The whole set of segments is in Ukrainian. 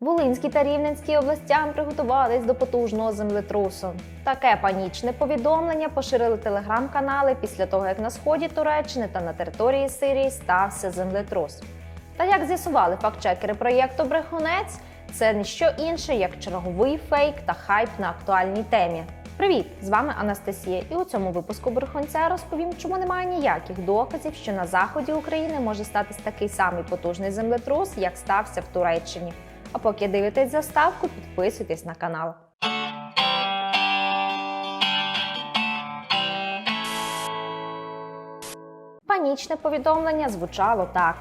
Волинській та Рівненській областям приготувались до потужного землетрусу. Таке панічне повідомлення поширили телеграм-канали після того, як на сході Туреччини та на території Сирії стався землетрус. Та як з'ясували фактчекери проєкту Брехунець, це не що інше, як черговий фейк та хайп на актуальній темі. Привіт! З вами Анастасія, і у цьому випуску Брехунця розповім, чому немає ніяких доказів, що на заході України може статись такий самий потужний землетрус, як стався в Туреччині. А поки дивитесь заставку, підписуйтесь на канал. Панічне повідомлення звучало так: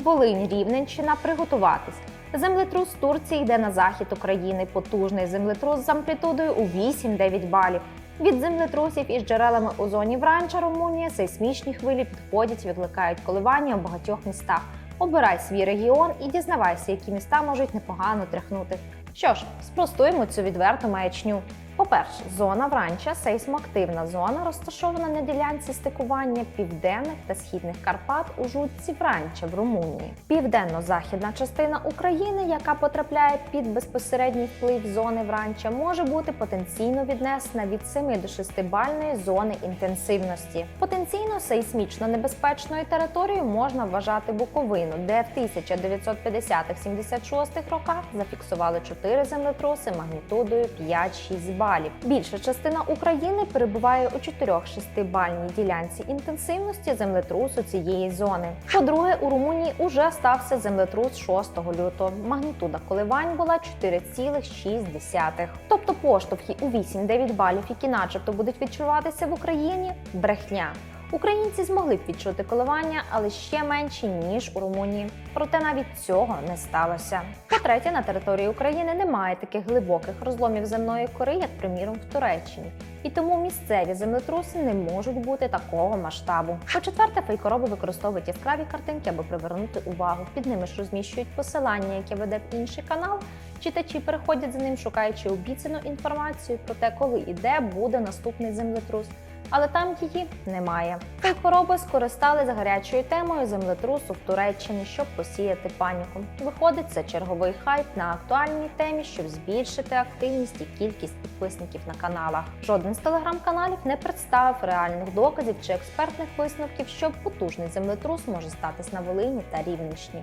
Волинь, Рівненщина, приготуватись. Землетрус Турції йде на захід України. Потужний землетрус з амплітудою у 8-9 балів. Від землетрусів із джерелами у зоні Вранча Румунія сейсмічні хвилі підходять, викликають коливання у багатьох містах. Обирай свій регіон і дізнавайся, які міста можуть непогано тряхнути. Що ж, спростуємо цю відверту маячню. По-перше, зона Вранча сейсмоактивна зона, розташована на ділянці стикування південних та східних Карпат у жутці Вранча в Румунії. Південно-західна частина України, яка потрапляє під безпосередній вплив зони Вранча, може бути потенційно віднесена від 7 до 6 бальної зони інтенсивності. Потенційно сейсмічно небезпечною територією можна вважати Буковину, де в 1950-76 роках зафіксували 4 землетруси магнітудою 5-6 балів. Більша частина України перебуває у 4-6 бальній ділянці інтенсивності землетрусу цієї зони. По-друге, у Румунії уже стався землетрус 6 лютого. Магнітуда коливань була 4,6. Тобто поштовхи у 8-9 балів, які начебто будуть відчуватися в Україні, брехня. Українці змогли б відчути коливання, але ще менші ніж у Румунії. Проте навіть цього не сталося. По-третє, на території України немає таких глибоких розломів земної кори, як приміром в Туреччині. І тому місцеві землетруси не можуть бути такого масштабу. По-четверте, фейкороби використовують яскраві картинки, аби привернути увагу. Під ними ж розміщують посилання, яке веде в інший канал. Читачі переходять за ним, шукаючи обіцяну інформацію про те, коли і де буде наступний землетрус але там її немає. Фейкороби скористались гарячою темою землетрусу в Туреччині, щоб посіяти паніку. Виходить, це черговий хайп на актуальній темі, щоб збільшити активність і кількість підписників на каналах. Жоден з телеграм-каналів не представив реальних доказів чи експертних висновків, що потужний землетрус може статись на Волині та Рівненщині.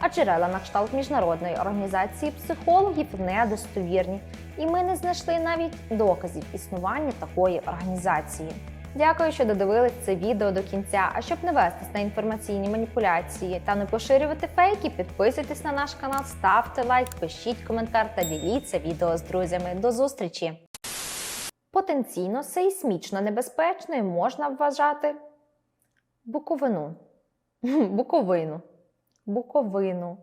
А джерела на кшталт міжнародної організації психологів недостовірні, і ми не знайшли навіть доказів існування такої організації. Дякую, що додивились це відео до кінця. А щоб не вестись на інформаційні маніпуляції та не поширювати фейки, підписуйтесь на наш канал, ставте лайк, пишіть коментар та діліться відео з друзями. До зустрічі! Потенційно сейсмічно небезпечною можна вважати Буковину. Буковину. Буковину.